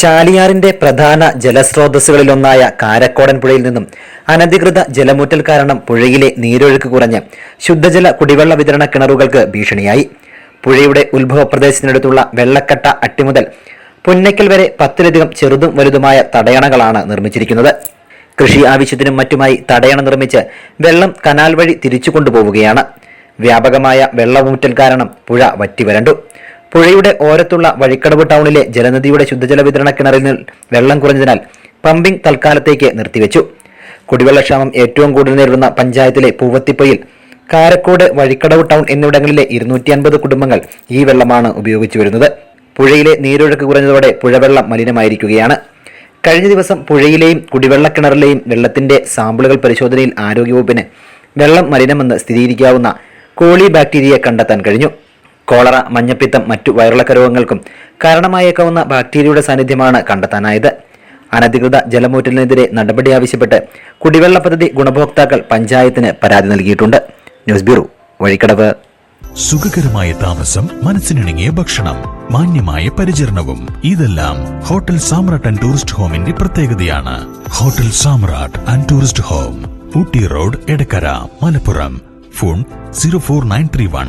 ചാലിയാറിന്റെ പ്രധാന ജലസ്രോതസ്സുകളിലൊന്നായ കാരക്കോടൻ പുഴയിൽ നിന്നും അനധികൃത ജലമൂറ്റൽ കാരണം പുഴയിലെ നീരൊഴുക്ക് കുറഞ്ഞ് ശുദ്ധജല കുടിവെള്ള വിതരണ കിണറുകൾക്ക് ഭീഷണിയായി. പുഴയുടെ ഉത്ഭവ പ്രദേശത്തിനടുത്തുള്ള വെള്ളക്കട്ട അട്ടിമുതൽ പുന്നയ്ക്കൽ വരെ പത്തിലധികം ചെറുതും വലുതുമായ തടയണകളാണ് നിർമ്മിച്ചിരിക്കുന്നത്. കൃഷി ആവശ്യത്തിനും മറ്റുമായി തടയണ നിർമ്മിച്ച് വെള്ളം കനാൽ വഴി തിരിച്ചു കൊണ്ടുപോവുകയാണ് വ്യാപകമായ വെള്ളമൂറ്റൽ കാരണം പുഴ വറ്റിവരണ്ടു. പുഴയുടെ ഓരത്തുള്ള വഴിക്കടവ് ടൗണിലെ ജലനദിയുടെ ശുദ്ധജല വിതരണ കിണറിൽ നിന്ന് വെള്ളം കുറഞ്ഞതിനാൽ പമ്പിംഗ് തൽക്കാലത്തേക്ക് നിർത്തിവെച്ചു. കുടിവെള്ളക്ഷാമം ഏറ്റവും കൂടുതൽ നേരിടുന്ന പഞ്ചായത്തിലെ പൂവത്തിപ്പയിൽ കാരക്കോട് വഴിക്കടവ് ടൗൺ എന്നിവിടങ്ങളിലെ ഇരുന്നൂറ്റി അൻപത് കുടുംബങ്ങൾ ഈ വെള്ളമാണ് ഉപയോഗിച്ചു വരുന്നത്. പുഴയിലെ നീരൊഴുക്ക് കുറഞ്ഞതോടെ പുഴവെള്ളം മലിനമായിരിക്കുകയാണ്. കഴിഞ്ഞ ദിവസം പുഴയിലെയും കുടിവെള്ളക്കിണറിലെയും വെള്ളത്തിന്റെ സാമ്പിളുകൾ പരിശോധനയിൽ ആരോഗ്യവകുപ്പിന് വെള്ളം മലിനമെന്ന് സ്ഥിരീകരിക്കാവുന്ന കോളി ബാക്ടീരിയ കണ്ടെത്താൻ കഴിഞ്ഞു. കോളറ മഞ്ഞപ്പിത്തം മറ്റു വയറിളക്ക രോഗങ്ങൾക്കും കാരണമായേക്കാവുന്ന ബാക്ടീരിയയുടെ സാന്നിധ്യമാണ് കണ്ടെത്താനായത്. അനധികൃത ജലമൂറ്റലിനെതിരെ നടപടി ആവശ്യപ്പെട്ട് കുടിവെള്ള പദ്ധതി ഗുണഭോക്താക്കൾ പഞ്ചായത്തിന് പരാതി നൽകിയിട്ടുണ്ട്. News bureau Vazhikkadavu. സുഖകരമായ താമസം മനസ്സിനിണങ്ങിയ ഭക്ഷണം മാന്യമായ പരിചരണവും ഇതെല്ലാം ഹോട്ടൽ സാമ്രാട്ട് ആൻഡ് ടൂറിസ്റ്റ് ഹോമിന്റെ പ്രത്യേകതയാണ്. Hotel Samrat and tourist home Ooty road Edakkara Malappuram. Phone zero four nine three one